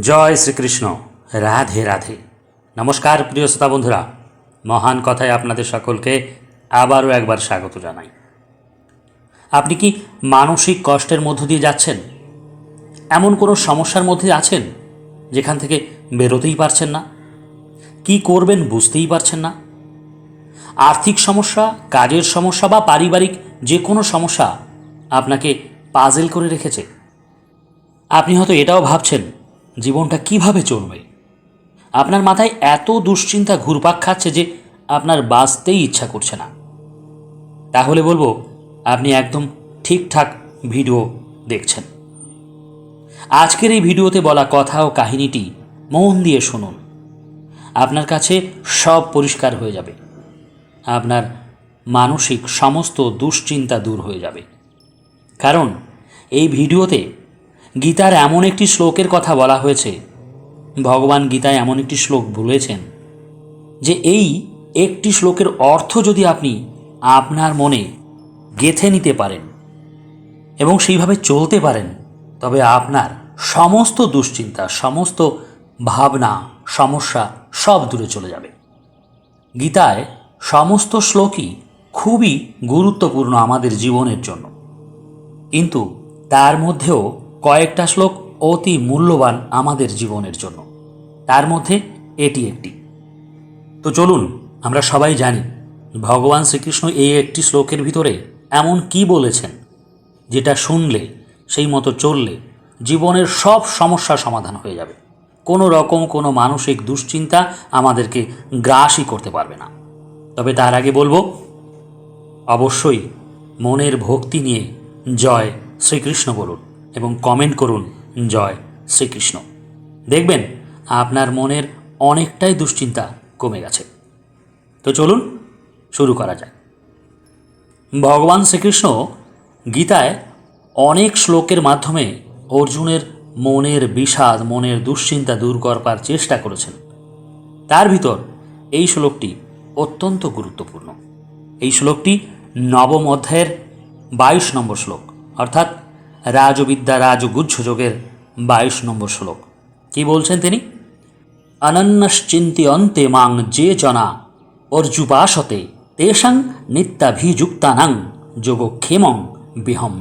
জয় শ্রীকৃষ্ণ। রাধে রাধে। নমস্কার প্রিয় শ্রোতা বন্ধুরা। মহান কথায় আপনাদের সকলকে আবারও একবার স্বাগত জানাই। আপনি কি মানসিক কষ্টের মধ্য দিয়ে যাচ্ছেন? এমন কোনো সমস্যার মধ্যে আছেন যেখান থেকে বেরোতেই পারছেন না? কি করবেন বুঝতেই পারছেন না? আর্থিক সমস্যা, কাজের সমস্যা বা পারিবারিক যে কোনো সমস্যা আপনাকে পাজেল করে রেখেছে। আপনি হয়তো এটাও ভাবছেন জীবনটা কীভাবে চলবে? আপনার মাথায় এত দুশ্চিন্তা ঘুরপাক খাচ্ছে যে আপনার বাঁচতেই ইচ্ছা করছে না। তাহলে বলব, আপনি একদম ঠিকঠাক ভিডিও দেখছেন। আজকের এই ভিডিওতে বলা কথা ও কাহিনীটি মন দিয়ে শুনুন। আপনার কাছে সব পরিষ্কার হয়ে যাবে। আপনার মানসিক সমস্ত দুশ্চিন্তা দূর হয়ে যাবে। কারণ এই ভিডিওতে গীতার এমন একটি শ্লোকের কথা বলা হয়েছে। ভগবান গীতায় এমন একটি শ্লোক বলেছেন যে, এই একটি শ্লোকের অর্থ যদি আপনি আপনার মনে গেথে নিতে পারেন এবং সেইভাবে চলতে পারেন, তবে আপনার সমস্ত দুশ্চিন্তা, সমস্ত ভাবনা, সমস্যা সব দূরে চলে যাবে। গীতায় সমস্ত শ্লোকই খুবই গুরুত্বপূর্ণ আমাদের জীবনের জন্য। কিন্তু তার মধ্যেও কয়েকটা শ্লোক অতি মূল্যবান আমাদের জীবনের জন্য। তার মধ্যে এটি একটি। তো চলুন, আমরা সবাই জানি, ভগবান শ্রীকৃষ্ণ এই একটি শ্লোকের ভিতরে এমন কি বলেছেন, যেটা শুনলে, সেই মতো চললে, জীবনের সব সমস্যা সমাধান হয়ে যাবে। কোনো রকম কোনো মানসিক দুশ্চিন্তা আমাদেরকে গ্রাসই করতে পারবে না। তবে তার আগে বলব, অবশ্যই মনের ভক্তি নিয়ে জয় শ্রীকৃষ্ণ বলুন। এবং কমেন্ট করুন, জয় শ্রীকৃষ্ণ। দেখবেন, আপনার মনের অনেকটাই দুশ্চিন্তা কমে গেছে। তো চলুন শুরু করা যাক। ভগবান শ্রীকৃষ্ণ গীতায় অনেক শ্লোকের মাধ্যমে অর্জুনের মনের বিষাদ, মনের দুশ্চিন্তা দূর করবার চেষ্টা করেছেন। তার ভিতর এই শ্লোকটি অত্যন্ত গুরুত্বপূর্ণ। এই শ্লোকটি নবম অধ্যায়ের বাইশ নম্বর শ্লোক, অর্থাৎ রাজবিদ্যা রাজগুচ্ছ যোগের বাইশ নম্বর শ্লোক। কি বলছেন তিনি? অনন্যশ্চিন্তি অন্তে মাং যে জনা অর্জুপাসতে তেষাং নিত্যাভিযুক্তানাং যোগক্ষেমং বিহম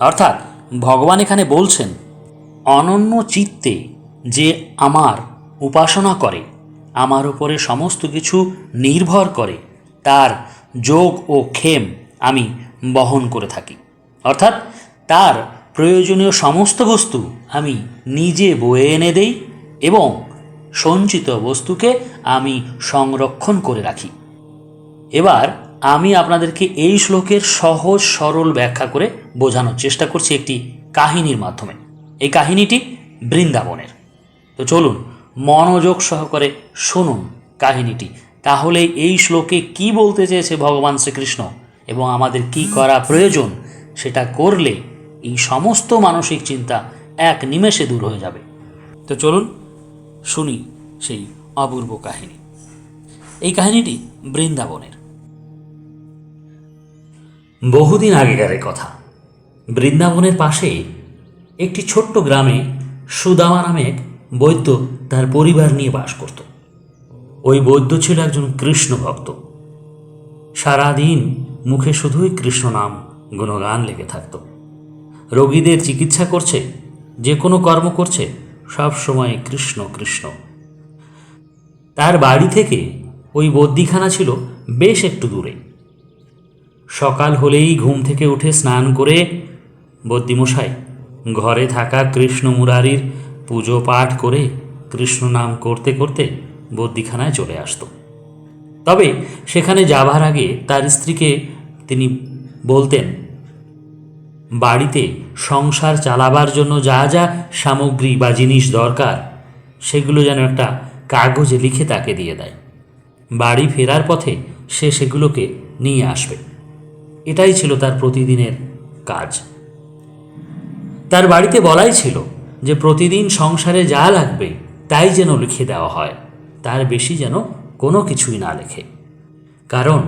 অর্থাৎ ভগবান এখানে বলছেন অনন্য চিত্তে যে আমার উপাসনা করে, আমার উপরে সমস্ত কিছু নির্ভর করে, তার যোগ ও ক্ষেম আমি বহন করে থাকি। অর্থাৎ তার প্রয়োজনীয় সমস্ত বস্তু আমি নিজে বয়ে এনে দেই এবং সঞ্চিত বস্তুকে আমি সংরক্ষণ করে রাখি। এবার আমি আপনাদেরকে এই শ্লোকের সহজ সরল ব্যাখ্যা করে বোঝানোর চেষ্টা করছি একটি কাহিনীর মাধ্যমে। এই কাহিনীটি বৃন্দাবনের। তো চলুন, মনোযোগ সহকারে শুনুন কাহিনীটি। তাহলে এই শ্লোকে কি বলতে চেয়েছে ভগবান শ্রীকৃষ্ণ এবং আমাদের কি করা প্রয়োজন সেটা করলে এই সমস্ত মানসিক চিন্তা এক নিমেষে দূর হয়ে যাবে। তো চলুন শুনি সেই অপূর্ব কাহিনী। এই কাহিনীটি বৃন্দাবনের। বহুদিন আগেকারের কথা। বৃন্দাবনের পাশে একটি ছোট্ট গ্রামে সুদামা নামে এক বৈদ্য তার পরিবার নিয়ে বাস করত। ওই বৈদ্য ছিল একজন কৃষ্ণ ভক্ত। সারাদিন মুখে শুধুই কৃষ্ণ নাম, গুণগান লেগে থাকত। রোগীদের চিকিৎসা করছে, যে কোনো কর্ম করছে, সব সময় কৃষ্ণ কৃষ্ণ। তার বাড়ি থেকে ওই বদ্যিখানা ছিল বেশ একটু দূরে। সকাল হলেই ঘুম থেকে উঠে স্নান করে বদ্যিমশাই ঘরে থাকা কৃষ্ণ মুরারির পুজো পাঠ করে কৃষ্ণ নাম করতে করতে বদ্যিখানায় চলে আসত। তবে সেখানে যাবার আগে তার স্ত্রীকে তিনি বলতেন বাড়িতে সংসার চালাবার জন্য যা যা সামগ্রী বা জিনিস দরকার, সেগুলো যেন একটা কাগজে লিখে তাকে দিয়ে দেয়। বাড়ি ফেরার পথে সে সেগুলোকে নিয়ে আসবে। এটাই ছিল তার প্রতিদিনের কাজ। তার বাড়িতে বলাই ছিল যে প্রতিদিন সংসারে যা লাগবে তাই যেন লিখে দেওয়া হয়, তার বেশি যেন কোনো কিছুই না লেখে। কারণ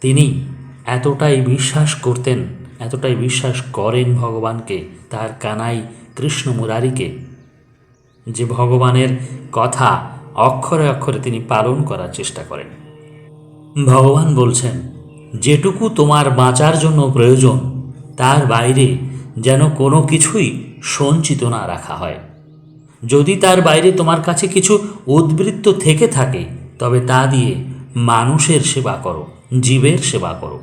তিনি এতটাই বিশ্বাস করতেন এতটাই বিশ্বাস করেন ভগবানকে, তার কানাই কৃষ্ণ মুরারিকে, যে ভগবানের কথা অক্ষরে অক্ষরে তিনি পালন করার চেষ্টা করেন। ভগবান বলছেন, যেটুকু তোমার বাঁচার জন্য প্রয়োজন, তার বাইরে যেন কোনো কিছুই সঞ্চিত না রাখা হয়। যদি তার বাইরে তোমার কাছে কিছু উদ্বৃত্ত থেকে থাকে, তবে তা দিয়ে মানুষের সেবা করো, জীবের সেবা করো।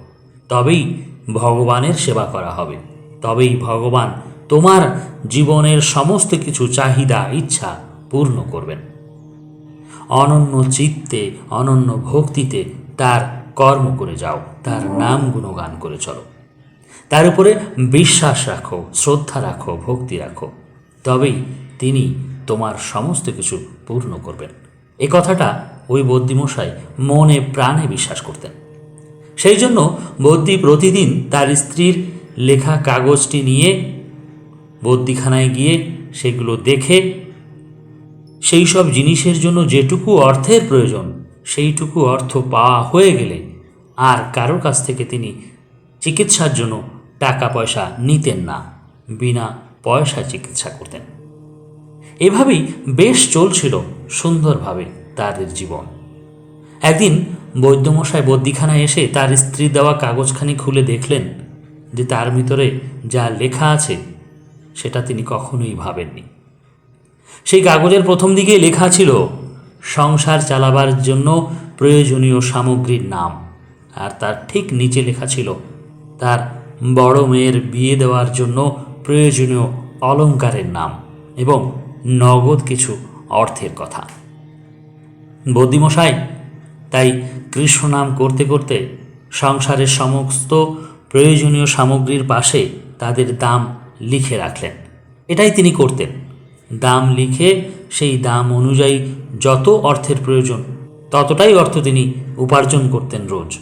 তবেই ভগবানের সেবা করা হবে। তবেই ভগবান তোমার জীবনের সমস্ত কিছু চাহিদা, ইচ্ছা পূর্ণ করবেন। অনন্য চিত্তে, অনন্য ভক্তিতে তার কর্ম করে যাও, তার নাম গুণগান করে চলো। তার উপরে বিশ্বাস রাখো, শ্রদ্ধা রাখো, ভক্তি রাখো। তবেই তিনি তোমার সমস্ত কিছু পূর্ণ করবেন। এ কথাটা ওই বদ্যিমশাই মনে প্রাণে বিশ্বাস করতেন। সেই জন্য বদ্যি প্রতিদিন তার স্ত্রীর লেখা কাগজটি নিয়ে বদ্যিখানায় গিয়ে সেগুলো দেখে সেই সব জিনিসের জন্য যেটুকু অর্থের প্রয়োজন, সেইটুকু অর্থ পাওয়া হয়ে গেলে আর কারোর কাছ থেকে তিনি চিকিৎসার জন্য টাকা পয়সা নিতেন না, বিনা পয়সা চিকিৎসা করতেন। এভাবেই বেশ চলছিল সুন্দরভাবে তাদের জীবন। একদিন বৈদ্যমশাই বদ্যিখানায় এসে তার স্ত্রী দেওয়া কাগজখানি খুলে দেখলেন যে তার ভিতরে যা লেখা আছে, সেটা তিনি কখনোই ভাবেননি। সেই কাগজের প্রথম দিকে লেখা ছিল, সংসার চালাবার জন্য প্রয়োজনীয় সামগ্রীর নাম। আর তার ঠিক নিচে লেখা ছিল, তার বড় মেয়ের বিয়ে দেওয়ার জন্য প্রয়োজনীয় অলংকারের নাম এবং নগদ কিছু অর্থের কথা। বদ্যিমশাই তাই কৃষ্ণ নাম করতে করতে সংসারের সমস্ত প্রয়োজনীয় সামগ্রীর পাশে তাদের দাম লিখে রাখলেন। এটাই তিনি করতেন। দাম লিখে সেই দাম অনুযায়ী যত অর্থের প্রয়োজন, ততটাই অর্থ তিনি উপার্জন করতেন রোজ।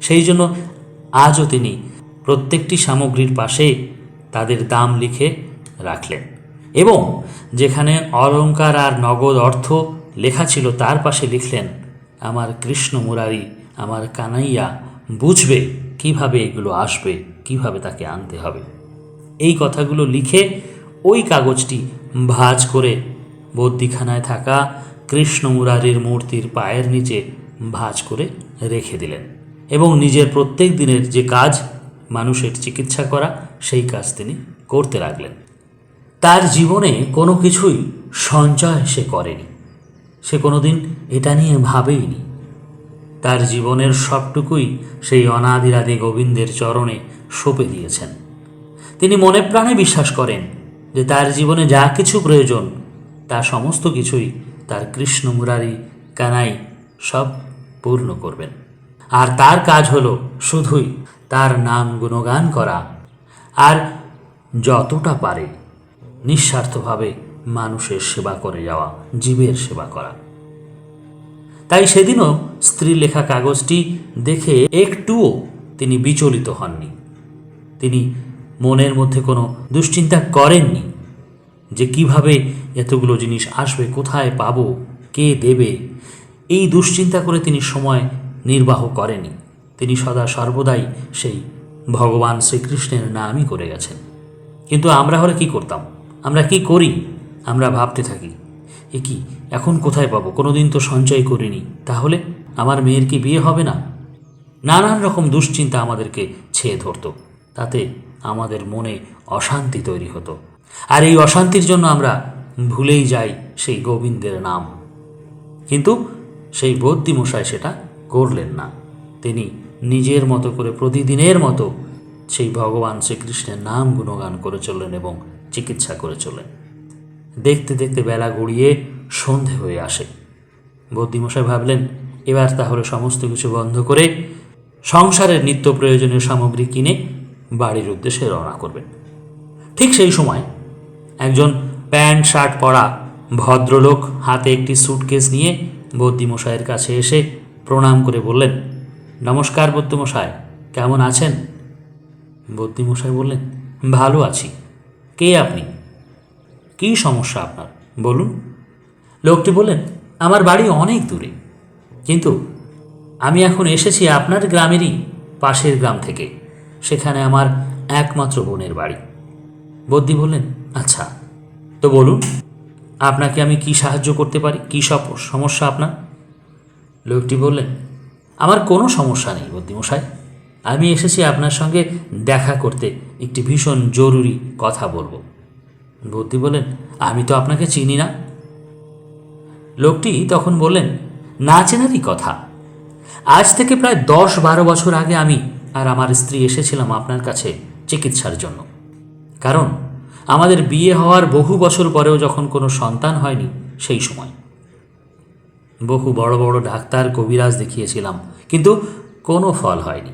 সেই জন্য আজও তিনি প্রত্যেকটি সামগ্রীর পাশে তাদের দাম লিখে রাখলেন এবং যেখানে অলংকার আর নগদ অর্থ লেখা ছিল তার পাশে লিখলেন আমার কৃষ্ণ মুরারি আমার কানাইয়া বুঝবে কীভাবে এগুলো আসবে, কীভাবে তাকে আনতে হবে। এই কথাগুলো লিখে ওই কাগজটি ভাঁজ করে বদ্যিখানায় থাকা কৃষ্ণ মুরারির মূর্তির পায়ের নিচে ভাঁজ করে রেখে দিলেন এবং নিজের প্রত্যেক দিনের যে কাজ, মানুষের চিকিৎসা করা, সেই কাজ তিনি করতে লাগলেন। তার জীবনে কোনো কিছুই সঞ্চয় সে করেনি। সে কোনোদিন এটা নিয়ে ভাবেইনি। তার জীবনের সবটুকুই সেই অনাদিরাদি গোবিন্দের চরণে সঁপে দিয়েছেন। তিনি মনে প্রাণে বিশ্বাস করেন যে তার জীবনে যা কিছু প্রয়োজন, তা সমস্ত কিছুই তার কৃষ্ণ মুরারি কানাই সব পূর্ণ করবেন। আর তার কাজ হলো শুধুই তার নাম গুণগান করা। আর যতটা পারে নিঃস্বার্থভাবে মানুষের সেবা করে যাওয়া, জীবের সেবা করা। তাই সেদিনও স্ত্রীর লেখা কাগজটি দেখে একটুও তিনি বিচলিত হননি। তিনি মনের মধ্যে কোনো দুশ্চিন্তা করেননি যে কীভাবে এতগুলো জিনিস আসবে, কোথায় পাবো, কে দেবে। এই দুশ্চিন্তা করে তিনি সময় নির্বাহ করেনি তিনি সদা সর্বদাই সেই ভগবান শ্রীকৃষ্ণের নামই করে গেছেন। কিন্তু আমরা হলে কি করতাম? আমরা কি করি? আমরা ভাবতে থাকি, এ কি, এখন কোথায় পাবো? কোনো দিন তো সঞ্চয় করিনি। তাহলে আমার মেয়ের কি বিয়ে হবে না? নানান রকম দুশ্চিন্তা আমাদেরকে ছেয়ে ধরতো। তাতে আমাদের মনে অশান্তি তৈরি হতো। আর এই অশান্তির জন্য আমরা ভুলেই যাই সেই গোবিন্দের নাম। কিন্তু সেই বদ্যিমশাই সেটা করলেন না। তিনি নিজের মতো করে প্রতিদিনের মতো সেই ভগবান শ্রীকৃষ্ণের নাম গুণগান করে চললেন এবং চিকিৎসা করে চললেন। দেখতে দেখতে বেলা গড়িয়ে সন্ধে হয়ে আসে। বদ্যিমশাই ভাবলেন, এবার তাহলে সমস্ত কিছু বন্ধ করে সংসারের নিত্য প্রয়োজনীয় সামগ্রী কিনে বাড়ির উদ্দেশ্যে রওনা করবেন। ঠিক সেই সময় একজন প্যান্ট, শার্ট পরা ভদ্রলোক হাতে একটি সুটকেস নিয়ে বদ্যিমশাইয়ের কাছে এসে প্রণাম করে বললেন, নমস্কার বদ্যিমশাই কেমন আছেন? বদ্যিমশাই বললেন, ভালো আছি। কে আপনি? কী সমস্যা আপনার? বলুন। লোকটি বললেন, আমার বাড়ি অনেক দূরে। কিন্তু আমি এখন এসেছি আপনার গ্রামেরই পাশের গ্রাম থেকে। সেখানে আমার একমাত্র বোনের বাড়ি। বদ্যি বললেন আচ্ছা তো বলুন, আপনাকে আমি কি সাহায্য করতে পারি? কী সব সমস্যা আপনার? লোকটি বললেন, আমার কোনো সমস্যা নেই বুদ্ধিমশাই আমি এসেছি আপনার সঙ্গে দেখা করতে একটি ভীষণ জরুরি কথা বলব। বুদ্ধি বলেন, আমি তো আপনাকে চিনি না। লোকটি তখন বললেন, না চেনারই কথা। আজ থেকে প্রায় দশ বারো বছর আগে আমি আর আমার স্ত্রী এসেছিলাম আপনার কাছে চিকিৎসার জন্য। কারণ আমাদের বিয়ে হওয়ার বহু বছর পরেও যখন কোনো সন্তান হয়নি, সেই সময়। বহু বড় বড় ডাক্তার, কবিরাজ দেখিয়েছিলাম, কিন্তু কোনো ফল হয়নি।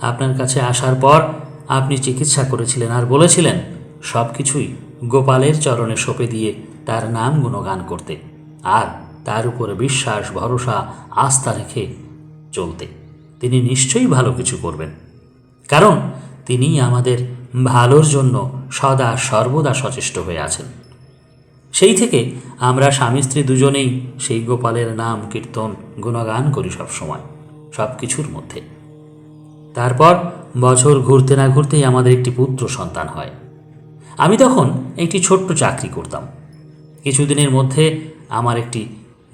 আপনার কাছে আসার পর আপনি চিকিৎসা করেছিলেন আর বলেছিলেন সব কিছুই গোপালের চরণে সঁপে দিয়ে তার নাম গুণগান করতে আর তার উপরে বিশ্বাস, ভরসা, আস্থা রেখে চলতে। তিনি নিশ্চয়ই ভালো কিছু করবেন। কারণ তিনি আমাদের ভালোর জন্য সদা সর্বদা সচেষ্ট হয়ে আছেন। সেই থেকে আমরা স্বামী স্ত্রী দুজনেই সেই গোপালের নাম, কীর্তন, গুণগান করি সব সময় সব কিছুর মধ্যে। তারপর বছর ঘুরতে না ঘুরতেই আমাদের একটি পুত্র সন্তান হয়। আমি তখন একটি ছোট্ট চাকরি করতাম। কিছুদিনের মধ্যে আমার একটি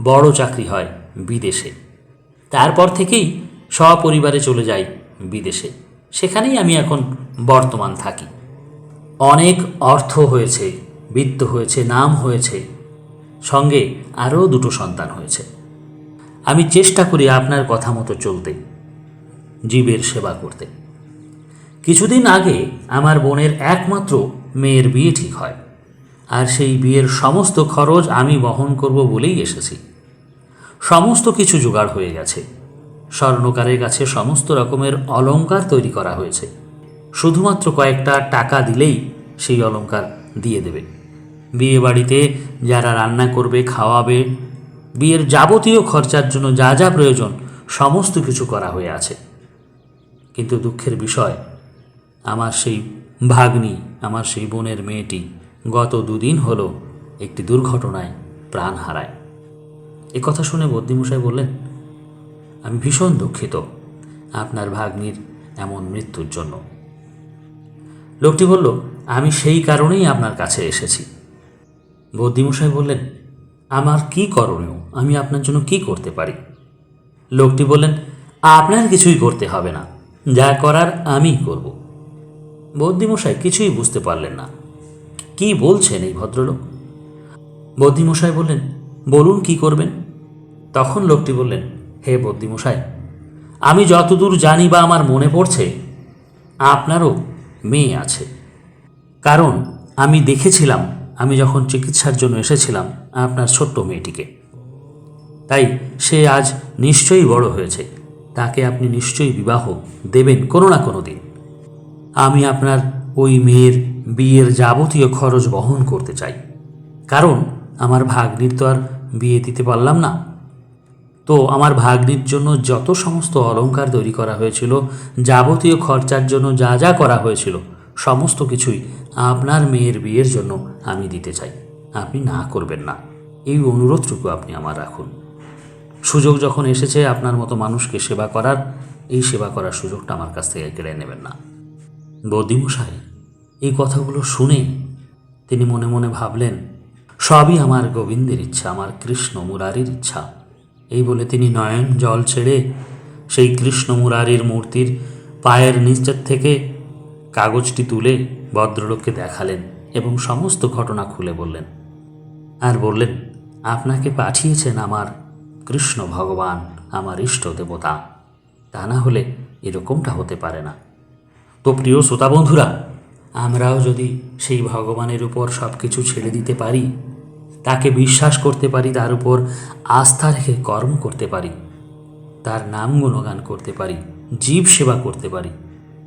বড় চাকরি হয় বিদেশে। তারপর থেকেই সপরিবারে চলে যাই বিদেশে। সেখানেই আমি এখন বর্তমান থাকি। অনেক অর্থ হয়েছে, বৃত্ত হয়েছে, নাম হয়েছে, সঙ্গে আরও দুটো সন্তান হয়েছে। আমি চেষ্টা করি আপনার কথা মতো চলতে, জীবের সেবা করতে। কিছুদিন আগে আমার বোনের একমাত্র মেয়ের বিয়ে ঠিক হয়। আর সেই বিয়ের সমস্ত খরচ আমি বহন করব বলেই এসেছি। সমস্ত কিছু জোগাড় হয়ে গেছে। স্বর্ণকারের কাছে সমস্ত রকমের অলংকার তৈরি করা হয়েছে। শুধুমাত্র কয়েকটা টাকা দিলেই সেই অলংকার দিয়ে দেবে। বিয়ে বাড়িতে যারা রান্না করবে, খাওয়াবে, বিয়ের যাবতীয় খরচার জন্য যা যা প্রয়োজন সমস্ত কিছু করা হয়ে আছে। কিন্তু দুঃখের বিষয়, আমার সেই ভাগ্নি আমার সেই বোনের মেয়েটি গত দুদিন হলো একটি দুর্ঘটনায় প্রাণ হারায়। এ কথা শুনে বদ্যিমশাই বললেন, আমি ভীষণ দুঃখিত আপনার ভাগ্নির এমন মৃত্যুর জন্য। লোকটি বলল, আমি সেই কারণেই আপনার কাছে এসেছি। বদ্যিমশাই বললেন, আমার কি করণীয়? আমি আপনার জন্য কি করতে পারি? লোকটি বললেন, আপনার কিছুই করতে হবে না। যা করার আমি করব। বদ্যিমশাই কিছুই বুঝতে পারলেন না। কি বলছেন এই ভদ্রলোক? বদ্যিমশাই বললেন, বলুন কি করবেন? তখন লোকটি বললেন, হে বদ্যিমশাই আমি যতদূর জানি বা আমার মনে পড়ছে, আপনারও মেয়ে আছে। কারণ আমি দেখেছিলাম, আমি যখন চিকিৎসার জন্য এসেছিলাম আপনার ছোট্ট মেয়েটিকে। তাই সে আজ নিশ্চয়ই বড় হয়েছে। তাকে আপনি নিশ্চয়ই বিবাহ দেবেন কোনো না কোনো দিন। আমি আপনার ওই মেয়ের বিয়ের যাবতীয় খরচ বহন করতে চাই। কারণ আমার ভাগ্নির তো আর বিয়ে দিতে পারলাম না। তো আমার ভাগ্নির জন্য যত সমস্ত অলংকার তৈরি করা হয়েছিল, যাবতীয় খরচার জন্য যা যা করা হয়েছিল, সমস্ত কিছুই আপনার মেয়ের বিয়ের জন্য আমি দিতে চাই। আপনি না করবেন না। এই অনুরোধটুকু আপনি আমার রাখুন। সুযোগ যখন এসেছে, আপনার মতো মানুষকে সেবা করার, এই সেবা করার সুযোগটা আমার কাছ থেকে কেড়ে নেবেন না। বৌদিমশাই, এই কথাগুলো শুনে তিনি মনে মনে ভাবলেন, সবই আমার গোবিন্দের ইচ্ছা, আমার কৃষ্ণ মুরারির ইচ্ছা। এই বলে তিনি নয়ন জল ছেড়ে সেই কৃষ্ণ মুরারির মূর্তির পায়ের নিচের থেকে কাগজটি তুলে ভদ্রলোককে দেখালেন এবং সমস্ত ঘটনা খুলে বললেন। আর বললেন, আপনাকে পাঠিয়েছেন আমার কৃষ্ণ ভগবান, আমার ইষ্ট দেবতা। তা না হলে এরকমটা হতে পারে না। তো প্রিয় শ্রোতা বন্ধুরা, আমরাও যদি সেই ভগবানের উপর সব কিছু ছেড়ে দিতে পারি, তাকে বিশ্বাস করতে পারি, তার উপর আস্থা রেখে কর্ম করতে পারি, তার নাম গুণগান করতে পারি, জীব সেবা করতে পারি,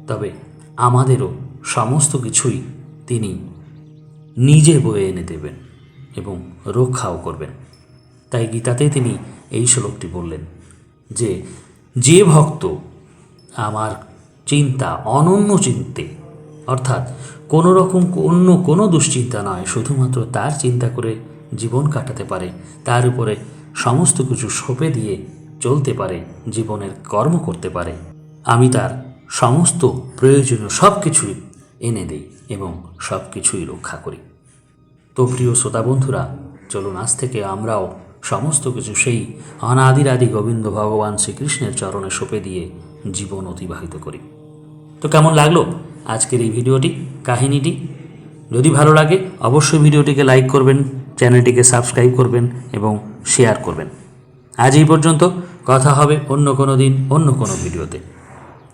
তবে আমাদেরও সমস্ত কিছুই তিনি নিজে বয়ে এনে দেবেন এবং রক্ষাও করবেন। তাই গীতাতে তিনি এই শ্লোকটি বললেন যে যে ভক্ত আমার চিন্তা, অনন্য চিন্তে। অর্থাৎ কোনো রকম অন্য কোনো দুশ্চিন্তা নয়, শুধুমাত্র তার চিন্তা করে জীবন কাটাতে পারে, তার উপরে সমস্ত কিছু সঁপে দিয়ে চলতে পারে, জীবনের কর্ম করতে পারে। আমি তার সমস্ত প্রয়োজনীয় সব কিছুই এনে দেই এবং সব কিছুই রক্ষা করি। তো প্রিয় শ্রোতা বন্ধুরা, চলুন আজ থেকে আমরাও সমস্ত কিছু সেই অনাদিরাদি গোবিন্দ ভগবান শ্রীকৃষ্ণের চরণে সঁপে দিয়ে জীবন অতিবাহিত করি। তো কেমন লাগল আজকের এই ভিডিওটি, কাহিনীটি? যদি ভালো লাগে, অবশ্যই ভিডিওটিকে লাইক করবেন, চ্যানেলটিকে সাবস্ক্রাইব করবেন এবং শেয়ার করবেন। আজ এই পর্যন্ত কথা হবে অন্য কোনো দিন, অন্য কোনো ভিডিওতে।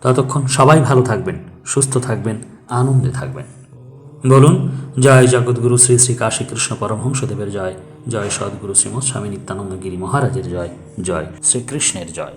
ততক্ষণ সবাই ভালো থাকবেন, সুস্থ থাকবেন, আনন্দে থাকবেন। বলুন, জয় জগৎগুরু শ্রী শ্রী কাশী কৃষ্ণ পরমহংসদেবের জয় জয় সদ্গুরু শ্রীমৎ স্বামী নিত্যানন্দ গিরি মহারাজের জয় জয় শ্রীকৃষ্ণের জয়।